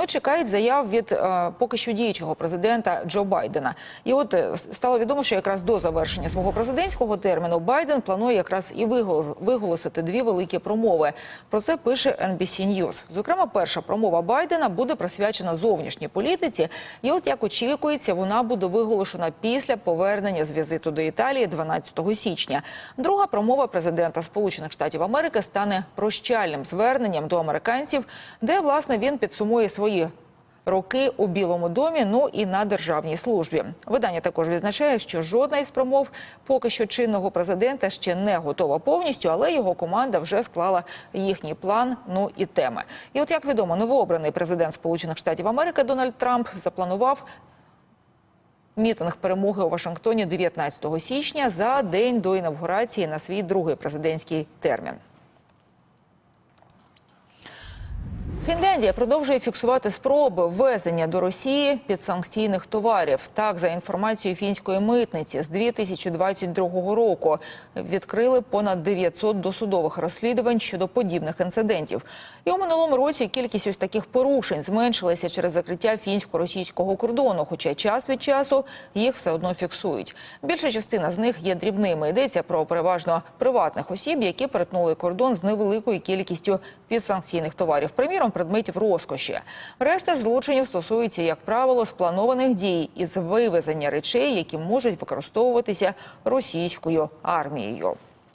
Ну чекають заяв від е, поки що діючого президента Джо Байдена. І от е, стало відомо, що якраз до завершення свого президентського терміну Байден планує якраз і вигол- виголосити дві великі промови. Про це пише NBC News. Зокрема, перша промова Байдена буде присвячена зовнішній політиці. І от як очікується, вона буде виголошена після повернення з візиту до Італії 12 січня. Друга промова президента Сполучених Штатів Америки стане прощальним зверненням до американців, де власне він підсумує свої. Роки у Білому домі, ну і на державній службі. Видання також відзначає, що жодна із промов поки що чинного президента ще не готова повністю, але його команда вже склала їхній план, ну і теми. І от як відомо, новообраний президент Сполучених Штатів Америки Дональд Трамп запланував мітинг перемоги у Вашингтоні 19 січня за день до інавгурації на свій другий президентський термін. Фінляндія продовжує фіксувати спроби ввезення до Росії підсанкційних товарів. Так, за інформацією фінської митниці, з 2022 року відкрили понад 900 досудових розслідувань щодо подібних інцидентів. І у минулому році кількість ось таких порушень зменшилася через закриття фінсько-російського кордону. Хоча час від часу їх все одно фіксують. Більша частина з них є дрібними. Йдеться про переважно приватних осіб, які перетнули кордон з невеликою кількістю підсанкційних товарів. Приміром, предметів розкоші. Решта ж злочинів стосується, як правило, спланованих дій із вивезення речей, які можуть використовуватися російською армією.